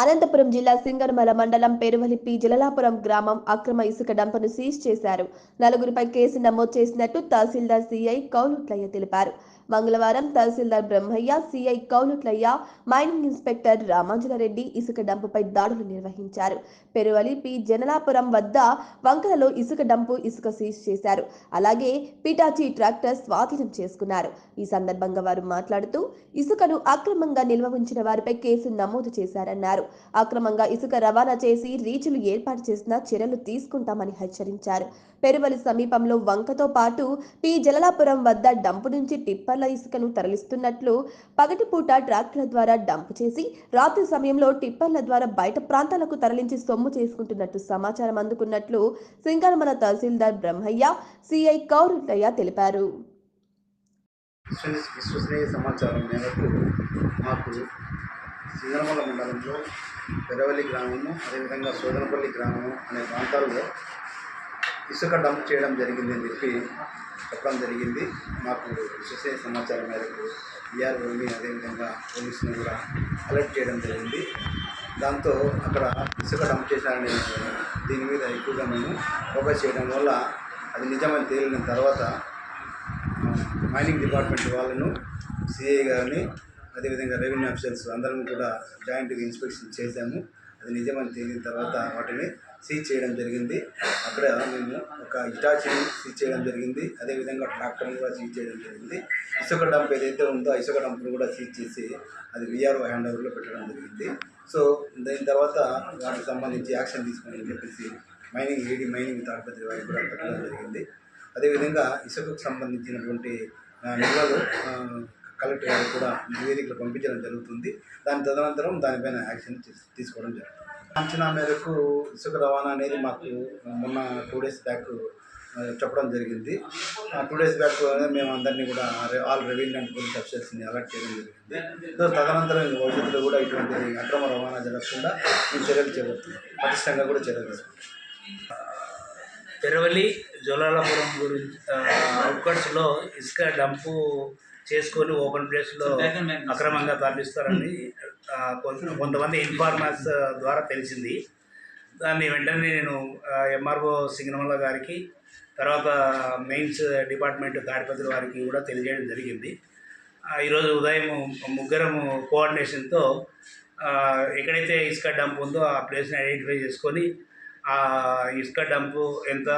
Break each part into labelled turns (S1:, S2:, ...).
S1: అనంతపురం జిల్లా సింగనమల మండలం పెరువలిపి జలలాపురం గ్రామం అక్రమ ఇసుక డంపను సీజ్ చేశారు. నలుగురిపై కేసు నమోదు చేసినట్టు తహసీల్దార్ సిఐ కౌలుట్లయ్య తెలిపారు. మంగళవారం తహసీల్దార్ Brahmaiah CI Kouluttaiah mining inspector Ramanjanareddy ఇసుక డంపుపై దాడులు నిర్వహించారు. పెరువలి పి. జనలాపురం వద్ద వంకలలో ఇసుక డంపు ఇసుక సీజ్ చేశారు. అలాగే పిటాచి ట్రాక్టర్ స్వాధీనం చేసుకున్నారు. ఈ సందర్భంగా వారు మాట్లాడుతూ ఇసుకను అక్రమంగా నిల్వ ఉంచిన వారిపై కేసు నమోదు చేశారన్నారు. అక్రమంగా ఇసుక రవాణా చేసి రీచులు ఏర్పాటు చేసిన చర్యలు తీసుకుంటామని హెచ్చరించారు. పెరువలి సమీపంలో వంకతో పాటు పి. జలలాపురం వద్ద డంపు నుంచి టిప్పర్ టిప్పర్ల ఇసుకను తరలిస్తున్నట్లు పగటిపూట ట్రాక్టర్ల ద్వారా డంప్ చేసి రాత్రి సమయంలో టిప్పర్ల ద్వారా బయట ప్రాంతాలకు తరలించి సొమ్ము చేసుకుంటున్నట్టు సమాచారం అందుకున్నట్లు సింగనమల తహసీల్దార్ బ్రహ్మయ్య సిఐ కౌరుట్టయ్య తెలిపారు.
S2: విశ్వసనీయ సమాచారం మేరకు మాకు సింగనమల మండలంలో పెరవల్లి గ్రామము అదేవిధంగా సోదనపల్లి గ్రామము అనే ప్రాంతాల్లో ఇసుక డంప్ చేయడం జరిగిందని చెప్పి చెప్పడం జరిగింది. మాకు విశ్వసనీయ సమాచారం మేరకు ఈఆర్ఓని అదేవిధంగా పోలీసుని కూడా అలర్ట్ చేయడం జరిగింది. దాంతో అక్కడ ఇసుక డంప్ చేశారనే దీని మీద ఎక్కువగా మేము ఫోకస్ చేయడం వల్ల అది నిజమని తేలిన తర్వాత మైనింగ్ డిపార్ట్మెంట్ వాళ్ళను సిఐ గారిని అదేవిధంగా రెవెన్యూ ఆఫీసర్స్ అందరం కూడా జాయింట్గా ఇన్స్పెక్షన్ చేశాము. అది నిజమని తేలిన తర్వాత వాటిని సీజ్ చేయడం జరిగింది. అక్కడ మేము ఒక ఇటాచీని సీజ్ చేయడం జరిగింది. అదేవిధంగా ట్రాక్టర్ని కూడా సీజ్ చేయడం జరిగింది. ఇసుక డంప్ ఏదైతే ఉందో ఇసుక డంప్ను కూడా సీజ్ చేసి అది విఆర్ఓ హ్యాండ్ ఓవర్లో పెట్టడం జరిగింది. సో దాని తర్వాత వాటికి సంబంధించి యాక్షన్ తీసుకోమని చెప్పేసి మైనింగ్ ఈడీ మైనింగ్ తాడిపత్రి వారికి కూడా పెట్టడం జరిగింది. అదేవిధంగా ఇసుకకు సంబంధించినటువంటి నిల్వలు కలెక్టర్ గారికి కూడా నివేదికలు పంపించడం జరుగుతుంది. దాని తదనంతరం దానిపైన యాక్షన్ తీసుకోవడం జరుగుతుంది. అంచనా మేరకు ఇసుక రవాణా అనేది మాకు మొన్న టూ డేస్ బ్యాక్ చెప్పడం జరిగింది. టూ డేస్ బ్యాక్ మేము అందరినీ కూడా ఆల్ రెవెన్యూ అండ్ పోలీస్ ఆఫీసర్స్ని అలర్ట్ చేయడం జరిగింది. సో తదనంతరం భవిష్యత్తులో కూడా ఇటువంటి అక్రమ రవాణా జరగకుండా మేము చర్యలు చేపడుతున్నాం. పటిష్టంగా కూడా చర్యలు తీసుకుంటాం
S3: పెరవలి జోలాలపురం గురించి అవుట్కట్స్లో ఇసుక డంపు చేసుకొని ఓపెన్ ప్లేస్లో అక్రమంగా తరలిస్తారని కొంచెం కొంతమంది ఇన్ఫార్మర్స్ ద్వారా తెలిసింది. దాన్ని వెంటనే నేను ఎంఆర్ఓ సింగనమల్ల గారికి తర్వాత మెయిన్స్ డిపార్ట్మెంట్ తాడిపత్రి వారికి కూడా తెలియజేయడం జరిగింది. ఈరోజు ఉదయం ముగ్గురం కోఆర్డినేషన్తో ఎక్కడైతే ఇసుక డంప్ ఉందో ఆ ప్లేస్ని ఐడెంటిఫై చేసుకొని ఆ ఇసుక డంపు ఎంత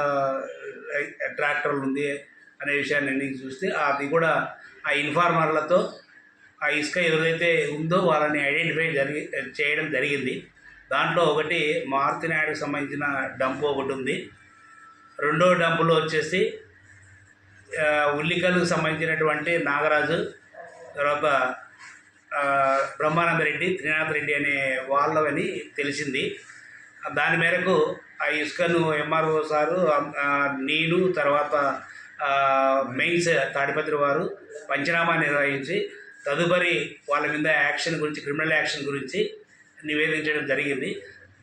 S3: ట్రాక్టర్లు ఉంది అనే విషయాన్ని చూస్తే అది కూడా ఆ ఇన్ఫార్మర్లతో ఆ ఇసుక ఎవరైతే ఉందో వాళ్ళని ఐడెంటిఫై జరిగి చేయడం జరిగింది. దాంట్లో ఒకటి మారుతి నాయుడుకి సంబంధించిన డంపు ఒకటి ఉంది. రెండో డంపులో వచ్చేసి ఉల్లికలకు సంబంధించినటువంటి నాగరాజు తర్వాత బ్రహ్మానంద రెడ్డి త్రినాథ్ రెడ్డి అనే వాళ్ళవని తెలిసింది. దాని మేరకు ఆ ఇసుకను ఎంఆర్ఓ సారు నేను తర్వాత మెయిన్స్ తాడిపత్రి వారు పంచనామా నిర్వహించి తదుపరి వాళ్ళ మీద యాక్షన్ గురించి క్రిమినల్ యాక్షన్ గురించి నివేదించడం జరిగింది.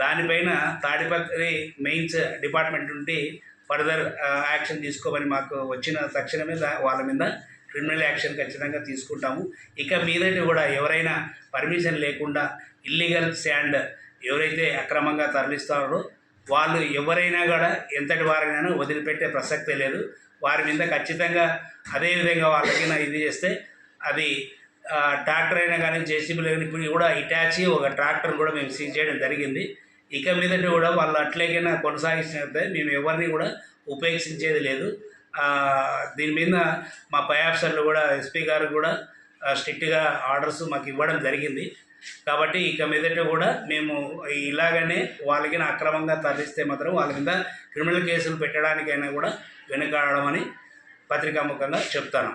S3: దానిపైన తాడిపత్రి మెయిన్స్ డిపార్ట్మెంట్ నుండి ఫర్దర్ యాక్షన్ తీసుకోమని మాకు వచ్చిన తక్షణమే మీద వాళ్ళ మీద క్రిమినల్ యాక్షన్ ఖచ్చితంగా తీసుకుంటాము. ఇక మీదటి కూడా ఎవరైనా పర్మిషన్ లేకుండా ఇల్లీగల్ శాండ్ ఎవరైతే అక్రమంగా తరలిస్తారో వాళ్ళు ఎవరైనా కూడా ఎంతటి వారైనా వదిలిపెట్టే ప్రసక్తే లేదు. వారి మీద ఖచ్చితంగా అదే విధంగా ఇది చేస్తే అది ట్రాక్టర్ అయినా కానీ జేసీబీలు కానీ ఇప్పుడు కూడా ఇటాచి ఒక ట్రాక్టర్ కూడా మేము సీజ్ చేయడం జరిగింది. ఇక మీదట కూడా వాళ్ళు అట్లకైనా కొనసాగిస్తే మేము ఎవరిని కూడా ఉపేక్షించేది లేదు. దీని మీద మా పై ఆఫీసర్లు కూడా ఎస్పీ గారు కూడా స్ట్రిక్ట్గా ఆర్డర్స్ మాకు ఇవ్వడం జరిగింది. కాబట్టి ఇక మీదట కూడా మేము ఇలాగనే వాళ్ళకి అక్రమంగా తరలిస్తే మాత్రం వాళ్ళ మీద క్రిమినల్ కేసులు పెట్టడానికైనా కూడా వెనుకాడమని పత్రికాముఖంగా చెప్తాను.